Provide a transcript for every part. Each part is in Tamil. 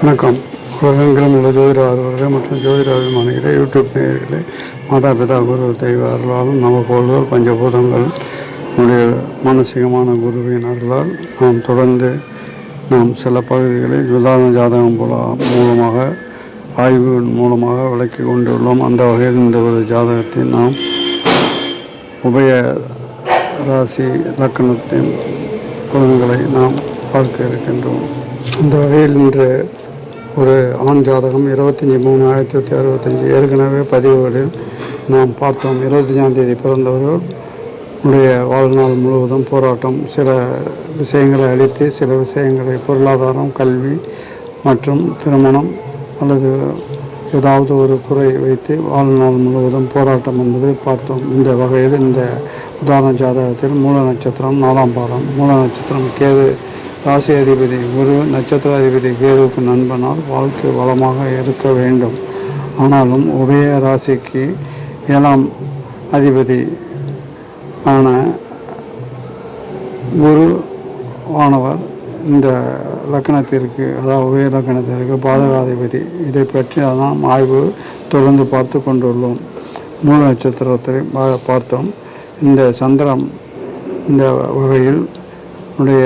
வணக்கம். உலகெங்கிலும் உள்ள ஜோதிட ஆர்வலர்கள் மற்றும் ஜோதிட அபிமானிகளே யூடியூப் நேயர்களே மாதா பிதா குரு தெய்வ அருளாலும் நவகோள்கள் பஞ்சபூதங்கள் நம்முடைய மானசீகமான குருவின் அருளால் நாம் தொடர்ந்து நாம் சில பகுதிகளில் உதாரண ஜாதகம் போல மூலமாக ஆய்வின் மூலமாக விளக்கி கொண்டுள்ளோம். அந்த வகையில் இந்த ஒரு ஜாதகத்தை நாம் உபய ராசி லக்கணத்தின் குணங்களை நாம் பார்க்க இருக்கின்றோம். அந்த வகையில் இன்று ஒரு ஆண் ஜாதகம் இருபத்தஞ்சி மூணு ஆயிரத்தி தொள்ளாயிரத்தி அறுபத்தஞ்சி. ஏற்கனவே பதிவுகளில் நாம் பார்த்தோம். இருபத்தஞ்சாம் தேதி பிறந்தவர்கள் உடைய வாழ்நாள் முழுவதும் போராட்டம். சில விஷயங்களை அளித்து சில விஷயங்களை பொருளாதாரம் கல்வி மற்றும் திருமணம் அல்லது ஏதாவது ஒரு குறை வைத்து வாழ்நாள் முழுவதும் போராட்டம் என்பதை பார்த்தோம். இந்த வகையில் இந்த உதாரண ஜாதகத்தில் மூல நட்சத்திரம் நாலாம் பாதம். மூல நட்சத்திரம் கேது ராசி அதிபதி குரு நட்சத்திர அதிபதி கேதுவுக்கு நண்பனால் வாழ்க்கை வளமாக இருக்க வேண்டும். ஆனாலும் உபய ராசிக்கு ஏழாம் அதிபதி ஆன குரு ஆனவர் இந்த லக்கணத்திற்கு அதாவது உபய லக்கணத்திற்கு பாதகாதிபதி. இதை பற்றி நாம் ஆய்வு தொடர்ந்து பார்த்து கொண்டுள்ளோம். மூல நட்சத்திரத்தை பார்த்தோம். இந்த சந்திரம் இந்த வகையில் உடைய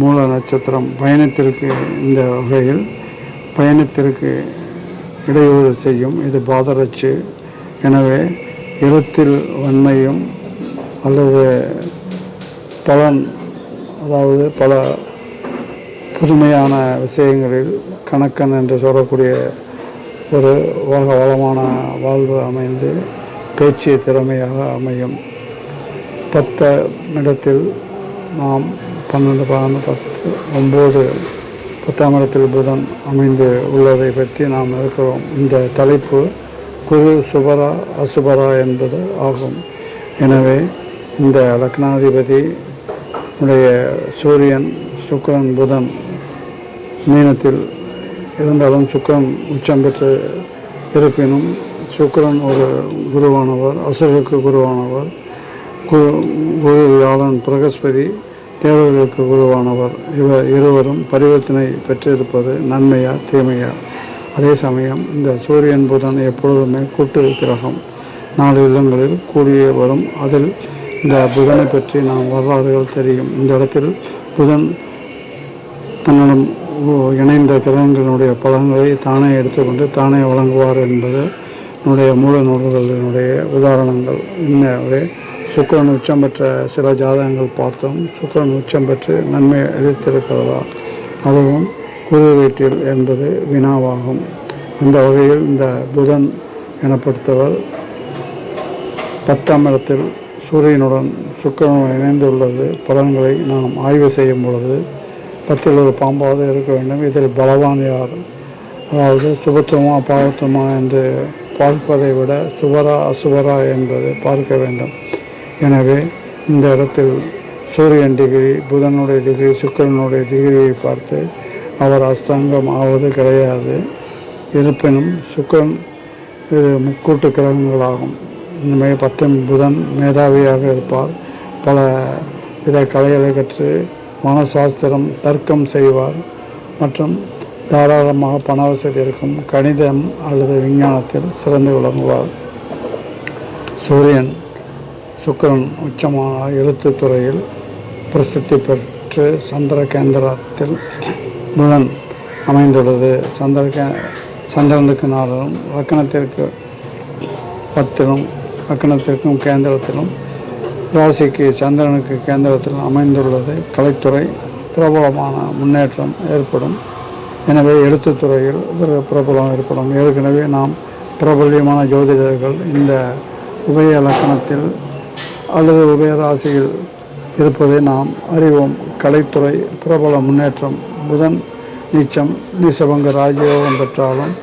மூல நட்சத்திரம் பயணத்திற்கு இந்த வகையில் பயணத்திற்கு இடையூறு செய்யும். இது பாதரச்சு எனவே எழுத்தில் வன்மையும் அல்லது பலன் அதாவது பல புதுமையான விஷயங்களில் கணக்கன் என்று சொல்லக்கூடிய ஒரு வக வளமான வாழ்வு அமைந்து பேச்சு திறமையாக அமையும். பத்த இடத்தில் நாம் பன்னெண்டு பன்னெண்டு பத்து ஒம்பது பத்தாம் இடத்தில் புதன் அமைந்து உள்ளதை பற்றி நாம் இருக்கிறோம் இந்த தலைப்பு குரு சுபரா அசுபரா என்பது ஆகும். எனவே இந்த லக்னாதிபதி உடைய சூரியன் சுக்கரன் புதன் மீனத்தில் இருந்தாலும் சுக்கரன் உச்சம் பெற்று இருப்பினும் சுக்கரன் ஒரு குருவானவர் அசுரருக்கு குருவானவர். குரு பிரகஸ்பதி தேவர்களுக்கு உருவானவர் இவர் இருவரும் பரிவர்த்தனை பெற்றிருப்பது நன்மையா தீமையா? அதே சமயம் இந்த சூரியன் புதன் எப்பொழுதுமே கூட்டு கிரகம். நாலு இல்லங்களில் கூடிய வரும். அதில் இந்த புதனை பற்றி நாம் வரலாறுகள் தெரியும். இந்த இடத்தில் புதன் தன்னிடம் இணைந்த கிரகங்களினுடைய பலன்களை தானே எடுத்துக்கொண்டு தானே வழங்குவார் என்பது என்னுடைய மூல நூல்களினுடைய உதாரணங்கள். இந்த சுக்கரன் உச்சம் பெற்ற சில ஜாதகங்கள் பார்த்தோம். சுக்கரன் உச்சம் பெற்று நன்மை அளித்திருக்கிறதா? அதுவும் குரு வீட்டில் என்பது வினாவாகும். அந்த வகையில் இந்த புதன் எனப்படுத்தவர் பத்தாம் இடத்தில் சூரியனுடன் சுக்கிரனுடன் இணைந்துள்ளது. பலன்களை நாம் ஆய்வு செய்யும் பொழுது பத்தில் ஒரு பாம்பாவது இருக்க வேண்டும். இதில் பலவான் யார்? அதாவது சுபத்துவமா பாவத்துவமா என்று பார்ப்பதை விட சுவரா அசுவரா என்பது பார்க்க வேண்டும். எனவே இந்த இடத்தில் சூரியன் டிகிரி புதனுடைய டிகிரி சுக்கிரனுடைய டிகிரியை பார்த்து அவர் அஸ்தங்கம் ஆவது கிடையாது. இருப்பினும் சுக்கரன் இது முக்கூட்டு கிரகங்களாகும். இந்தமாதிரி பத்தம் புதன் மேதாவியாக இருப்பார். பல வித கலைகளை கற்று மனசாஸ்திரம் தர்க்கம் செய்வார். மற்றும் தாராளமாக பண வசதி இருக்கும் கணிதம் அல்லது விஞ்ஞானத்தில் சிறந்து விளங்குவார். சூரியன் சுக்கிரன் உச்சமான எழுத்துத்துறையில் பிரசித்தி பெற்று சந்திர கேந்திரத்தில் புதன் அமைந்துள்ளது. சந்திர கே சந்திரனுக்கு நாளிலும் லக்கணத்திற்கு பத்திலும் லக்கணத்திற்கும் கேந்திரத்திலும் ராசிக்கு சந்திரனுக்கு கேந்திரத்தில் அமைந்துள்ளது. கலைத்துறை பிரபலமான முன்னேற்றம் ஏற்படும். எனவே எழுத்துத்துறையில் பிரபலம் ஏற்படும். ஏற்கனவே நாம் பிரபல்யமான ஜோதிடர்கள் இந்த உபய லக்கணத்தில் அல்லது உபய ராசியில் இருப்பதை நாம் அறிவோம். கலைத்துறை பிரபல முன்னேற்றம் புதன் நீச்சம் நீசபங்க ராஜயோகம் பெற்றாலும்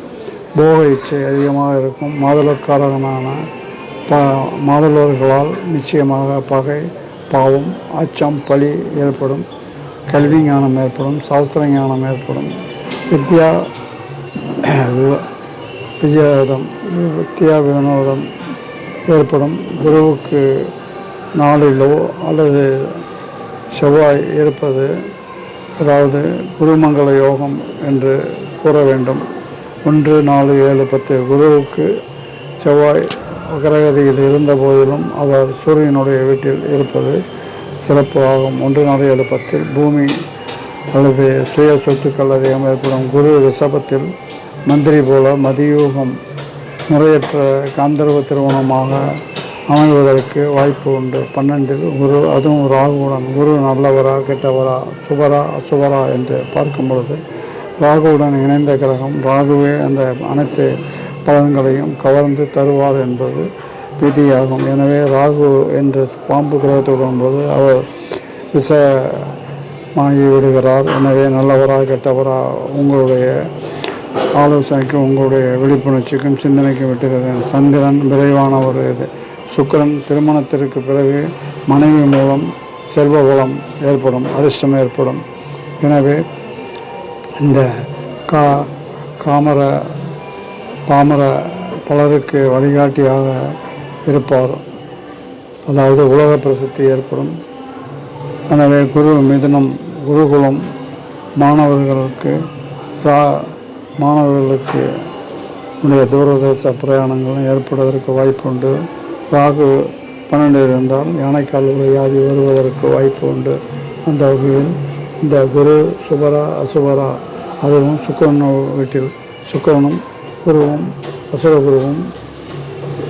போக இச்சை அதிகமாக இருக்கும். மாதுளக்காரகனான ப மாதுளர்களால் நிச்சயமாக பகை பாவம் அச்சம் பழி ஏற்படும். கல்வி ஞானம் ஏற்படும் சாஸ்திர ஞானம் ஏற்படும். வித்யா விஜயதம் வித்யா வினோதம் ஏற்படும். குருவுக்கு நாளிலோ அல்லது செவ்வாய் இருப்பது அதாவது குருமங்கள யோகம் என்று கூற வேண்டும். ஒன்று நாலு ஏழு பத்து குருவுக்கு செவ்வாய் கிரகதியில் இருந்த போதிலும் அவர் சூரியனுடைய வீட்டில் இருப்பது சிறப்பு ஆகும். ஒன்று நாலு ஏழு பத்தில் பூமி அல்லது சுய சொத்துக்கள் அதிகம் ஏற்படும் குரு ரிஷபத்தில் மந்திரி போல மதியூகம் முறையற்ற காந்தர்வ திருமணமாக அமைவதற்கு வாய்ப்பு உண்டு. பன்னெண்டில் குரு அதுவும் ராகுவுடன். குரு நல்லவரா கெட்டவரா சுபரா அசுபரா என்று பார்க்கும் பொழுது ராகுவுடன் இணைந்த கிரகம் ராகுவே அந்த அனைத்து பலன்களையும் கவர்ந்து தருவார் என்பது விதியாகும். எனவே ராகு என்று பாம்பு கிரகத்துடன் போது அவர் விஷமாகி விடுகிறார். எனவே நல்லவரா கெட்டவரா உங்களுடைய ஆலோசனைக்கும் உங்களுடைய விழிப்புணர்ச்சிக்கும் சிந்தனைக்கும் விட்டுகிறேன் சந்திரன் விரைவான ஒரு இது. சுக்கரன் திருமணத்திற்கு பிறகு மனைவி மூலம் செல்வ ஏற்படும் அதிர்ஷ்டம் ஏற்படும். எனவே இந்த கா காமர பாமர பலருக்கு வழிகாட்டியாக இருப்பார். அதாவது உலக பிரசித்தி ஏற்படும். எனவே குரு மிதனம் குருகுலம் மாணவர்களுக்கு ரா மாணவர்களுக்கு உடைய தூரதேச பிரயாணங்களும் ஏற்படுவதற்கு வாய்ப்பு உண்டு ராகு பன்னெண்டு இருந்தால் யானைக்கால் வியாதி வருவதற்கு வாய்ப்பு உண்டு. அந்த வகையில் இந்த குரு சுபரா அசுபரா அதுவும் சுக்கரன் வீட்டில் சுக்கரனும் குருவும் அசுரகுருவும்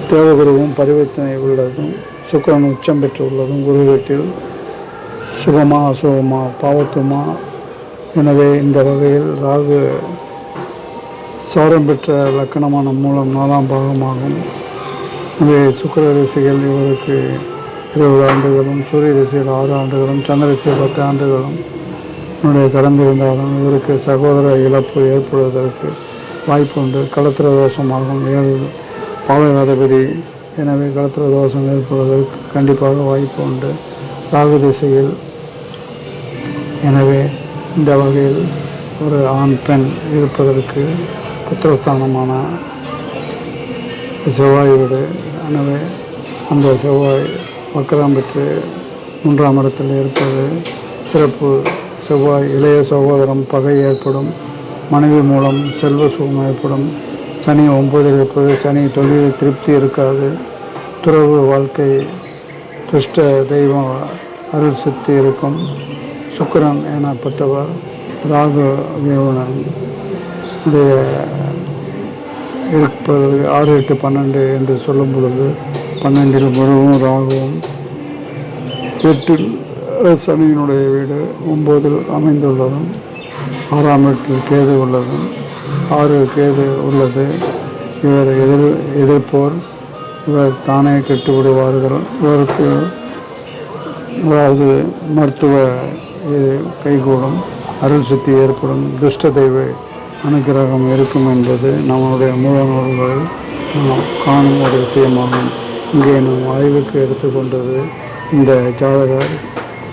தேவகுருவும் பரிவர்த்தனை உள்ளதும் சுக்கரன் உச்சம் பெற்று உள்ளதும் குரு வீட்டில் சுகமா அசுகமா பாவத்துமா. எனவே இந்த வகையில் ராகு சாரம் பெற்ற லக்கணமான மூலம் நாலாம் பாகமாகும். இந்த சுக்கர ரசிகள் இவருக்கு இருபது ஆண்டுகளும் சூரிய ரசிகள் ஆறு ஆண்டுகளும் சந்திர ரசிகள் பத்து ஆண்டுகளும் என்னுடைய கடந்திருந்தாலும் இவருக்கு சகோதர இழப்பு ஏற்படுவதற்கு வாய்ப்பு உண்டு களத்திர தோஷமாகும் ஏழு பாலகாதபதி எனவே களத்திர தோஷம் ஏற்படுவதற்கு கண்டிப்பாக வாய்ப்பு உண்டு ராகு திசையில் எனவே இந்த வகையில் ஒரு ஆண் பெண் இருப்பதற்கு புத்திரஸ்தானமான செவ்வாய் வீடு எனவே அந்த செவ்வாய் வக்கரம் பெற்று மூன்றாம் இடத்தில் இருப்பது சிறப்பு. செவ்வாய் இளைய சகோதரம் பகை ஏற்படும். மனைவி மூலம் செல்வ சுகம் ஏற்படும். சனி ஒன்பதில் இருப்பது சனி தொழிலில் திருப்தி இருக்காது. துறவு வாழ்க்கை துஷ்ட தெய்வம் அருள் சக்தி இருக்கும். சுக்கரன் எனப்பட்டவர் ராகு தேவனன் உடைய இருப்பது ஆறு எட்டு பன்னெண்டு என்று சொல்லும் பொழுது பன்னெண்டில் குருவும் ராகுவும் எட்டில் சனியினுடைய வீடு ஒம்போதில் அமைந்துள்ளதும் ஆறாம் எட்டில் கேது உள்ளதும் ஆறு கேது உள்ளது. இவர் எதிர் எதிர்ப்போர் இவர் தானே கெட்டு விடுவார்கள் இவருக்கு அதாவது மருத்துவ கைகூடும் அருள் சக்தி ஏற்படும் துஷ்ட தெய்வ அனுக்கிரகம் இருக்கும் என்பது நம்முடைய மூல நாம் காணும் ஒரு விஷயமாகும். இங்கே நாம் ஆய்வுக்கு எடுத்துக்கொண்டது இந்த ஜாதகர்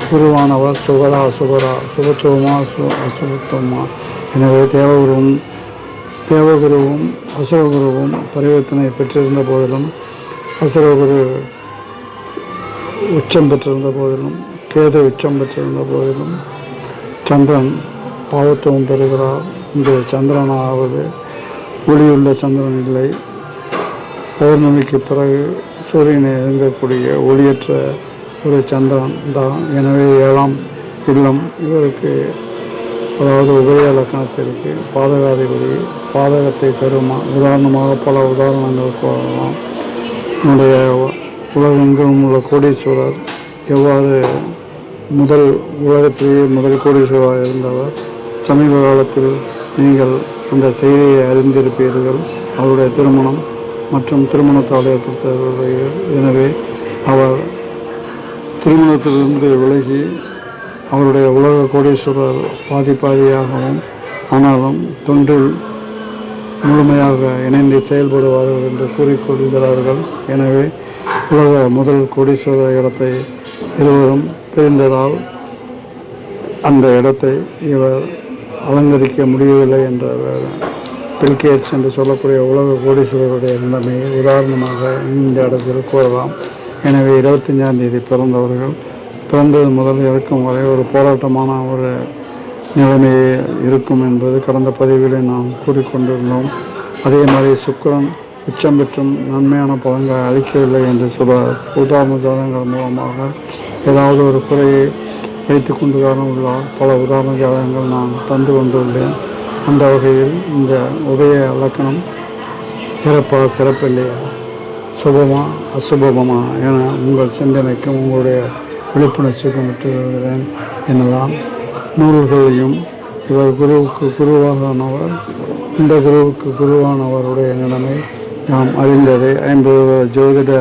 குருவானவர் சுகரா சுகரா சுபத்துவமா சு அசுபத்துவமா. எனவே தேவகுருவும் தேவகுருவும் அசுரகுருவும் பரிவர்த்தனை பெற்றிருந்த போதிலும் அசுரகுரு உச்சம் பெற்றிருந்த போதிலும் கேது உச்சம் பெற்றிருந்த போதிலும் சந்திரன் பாவத்துவம் பெறுகிறார். இந்த சந்திரனாவது ஒளியுள்ள சந்திரன் இல்லை. பௌர்ணமிக்கு பிறகு சூரியனை இறங்கக்கூடிய ஒளியற்ற ஒரு சந்திரன் தான். எனவே ஏழாம் இல்லம் இவருக்கு அதாவது உபய லக்கணத்திற்கு பாதகாதிபதி பாதகத்தை தருமா? உதாரணமாக பல உதாரணங்கள் கூறலாம். நம்முடைய உலகெங்கும் உள்ள கோடீஸ்வரர் எவ்வாறு முதல் உலகத்திலேயே முதல் கோடீஸ்வரராக இருந்தவர்? சமீப காலத்தில் நீங்கள் அந்த செய்தியை அறிந்திருப்பீர்கள். அவருடைய திருமணம் மற்றும் திருமணத்தால் ஏற்படுத்தவருடைய எனவே அவர் திருமணத்திலிருந்து விலகி அவருடைய உலக கோடீஸ்வரர் பாதி பாதியாகவும் ஆனாலும் தொண்டில் முழுமையாக இணைந்து செயல்படுவார்கள் என்று கூறிக்கொள்கிறார்கள் எனவே உலக முதல் கோடீஸ்வரர் இடத்தை இருவரும் பிரிந்ததால் அந்த இடத்தை இவர் அலங்கரிக்க முடியவில்லை என்ற பில்கேட்ஸ் என்று சொல்லக்கூடிய உலக கோடீஸ்வரருடைய நிலைமையை உதாரணமாக இந்த இடத்தில் கூறலாம். எனவே இருபத்தஞ்சாம் தேதி பிறந்தவர்கள் பிறந்தது முதல் இருக்கும் வரை ஒரு போராட்டமான ஒரு நிலைமையே இருக்கும் என்பது கடந்த பதிவிலே நாம் கூறிக்கொண்டிருந்தோம். அதே மாதிரி சுக்கரன் உச்சம் பெற்றும் நன்மையான பலன்களை அளிக்கவில்லை என்று சொல்ல உதாரண ஜாதகங்கள் மூலமாக ஏதாவது ஒரு குறையை வைத்து கொண்டு தான் உள்ளார் பல உதாரண ஜாதகங்கள் நான் தந்து கொண்டுள்ளேன். அந்த வகையில் இந்த உதய இலக்கணம் சிறப்பாக சிறப்பில்லையா? சுபமா அசுபமா என உங்கள் சிந்தனைக்கும் உங்களுடைய விழிப்புணர்ச்சிக்கும் விட்டுகிறேன் எனதான் நூல்களையும் இவர் குருவுக்கு குருவானவர் இந்த குருவுக்கு குருவானவருடைய நிலைமை நாம் அறிந்ததை. ஐம்பது ஜோதிட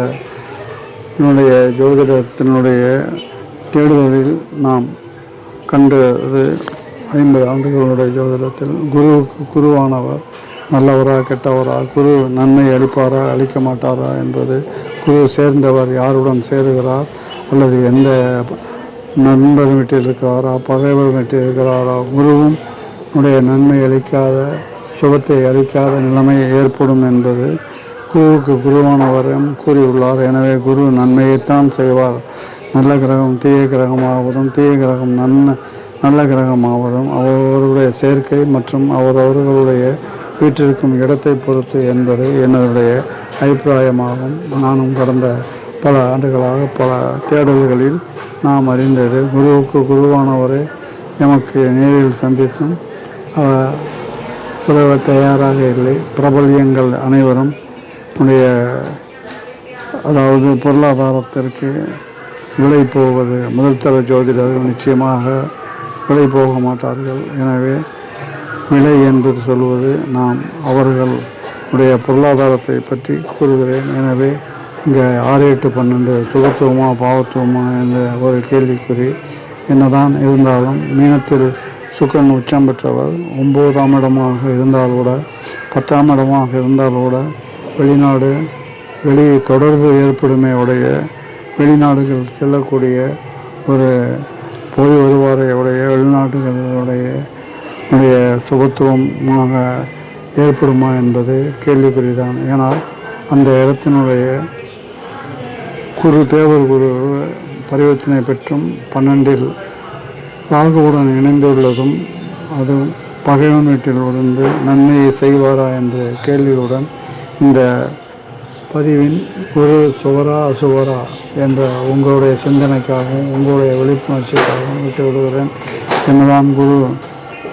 என்னுடைய ஜோதிடத்தினுடைய தேடுதலில் நாம் கண்டது ஐம்பது ஆண்டுகளுடைய ஜோதிடத்தில் குருவுக்கு குருவானவர் நல்லவரா கெட்டவரா குரு நன்மை அளிப்பாரா அளிக்க மாட்டாரா என்பது குரு சேர்ந்தவர் யாருடன் சேருகிறார் அல்லது எந்த நண்பர் வீட்டில் இருக்கிறாரா பகைவர் வீட்டில் இருக்கிறாரா குருவும் உடைய நன்மை அளிக்காத சுபத்தை அளிக்காத நிலைமை ஏற்படும் என்பது குருவுக்கு குருவானவரும் கூறியுள்ளார். எனவே குரு நன்மையைத்தான் செய்வார். நல்ல கிரகம் தீய கிரகமாவதும் தீய கிரகம் நன் நல்ல கிரகமாவதும் அவர்களுடைய சேர்க்கை மற்றும் அவரவர்களுடைய வீட்டிற்கும் இடத்தை பொறுத்து என்பது என்னுடைய அபிப்பிராயமாகும். நானும் கடந்த பல ஆண்டுகளாக பல தேடல்களில் நாம் அறிந்தது குருவுக்கு குருவானவரை எமக்கு நேரில் சந்தித்தும் உதவ தயாராக இல்லை. பிரபல்யங்கள் அனைவரும் உடைய அதாவது பொருளாதாரத்திற்கு விலை போவது முதல் தர ஜோதிடர்கள் நிச்சயமாக விலை போக மாட்டார்கள். எனவே விலை என்பது சொல்வது நாம் அவர்களுடைய பொருளாதாரத்தை பற்றி கூறுகிறேன். எனவே இங்கே ஆறு எட்டு பன்னெண்டு சுகத்துவமா பாவத்துவமா என்ற ஒரு கேள்விக்குறி என்னதான் இருந்தாலும் மீனத்தில் சுக்கன் உச்சம் பெற்றவர் ஒம்போதாம் இடமாக இருந்தால் கூட பத்தாம் இடமாக இருந்தால் கூட வெளிநாடு வெளி தொடர்பு ஏற்படுமே உடைய வெளிநாடுகள் செல்லக்கூடிய ஒரு போய் வருவாரையுடைய வெளிநாடுகளுடைய உடைய சுகத்துவமாக ஏற்படுமா என்பது கேள்விக்குறிதான். ஏனால் அந்த இடத்தினுடைய குரு தேவர் குரு பரிவர்த்தனை பெற்றும் பன்னெண்டில் ராகுவுடன் இணைந்துள்ளதும் அதுவும் பகைவன் வீட்டில் இருந்து நன்மையை செய்வாரா என்ற கேள்வியுடன் இந்த பதிவின் குரு சுவரா அசுவரா என்ற உங்களுடைய சிந்தனைக்காகவும் உங்களுடைய விழிப்புணர்ச்சிக்காகவும் விட்டு விடுகிறேன் என்னதான் குரு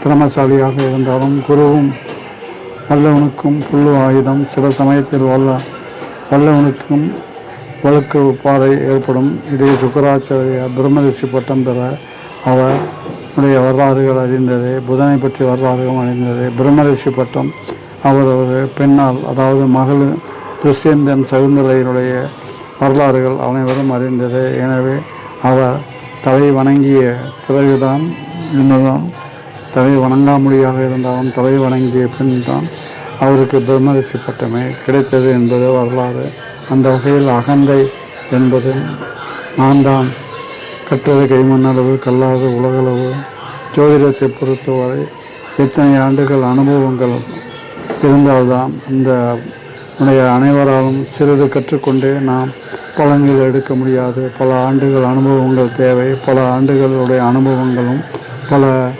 திறமசாலியாக இருந்தாலும் குருவும் வல்லவனுக்கும் புல்லு ஆயுதம் சில சமயத்தில் வல்ல வல்லவனுக்கும் வழக்கு பாதை ஏற்படும். இதே சுக்கராச்சாரிய பிரம்மரிஷி பட்டம் பெற அவர் உடைய வரலாறுகள் அறிந்தது புதனை பற்றி வரலாறுகள் அறிந்தது. பிரம்மரிஷி பட்டம் அவர் ஒரு பெண்ணால் அதாவது மகள் துஷ்யந்தன் சகுந்தலையினுடைய வரலாறுகள் அனைவரும் அறிந்தது. எனவே அவர் தலை வணங்கிய பிறகுதான் இன்னும் தலை வணங்காமொழியாக இருந்தாலும் தலை வணங்கிய பின் தான் அவருக்கு பிரம்மரிசி பட்டமே கிடைத்தது என்பது வரலாறு. அந்த வகையில் அகந்தை என்பது நான் தான் கற்றது கைமண்ணளவு கல்லாத உலகளவு ஜோதிடத்தை பொறுத்தவரை எத்தனை ஆண்டுகள் அனுபவங்கள் இருந்தால்தான் இந்த உடைய அனைவராலும் சிறிது கற்றுக்கொண்டே நாம் பலன்கள் எடுக்க முடியாது. பல ஆண்டுகள் அனுபவங்கள் தேவை. பல ஆண்டுகளுடைய அனுபவங்களும் பல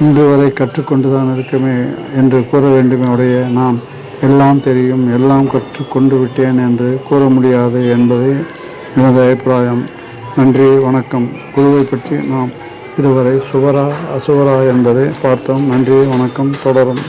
இன்று வரை கற்றுக்கொண்டு தான் இருக்குமே என்று கூற வேண்டுமே உடைய நாம் எல்லாம் தெரியும். எல்லாம் கற்றுக்கொண்டு விட்டேன் என்று கூற முடியாது என்பது எனது அபிப்பிராயம். நன்றி வணக்கம். குழுவை பற்றி நாம் இதுவரை சுவரா அசுவரா என்பதை பார்த்தோம். நன்றி வணக்கம். தொடரும்.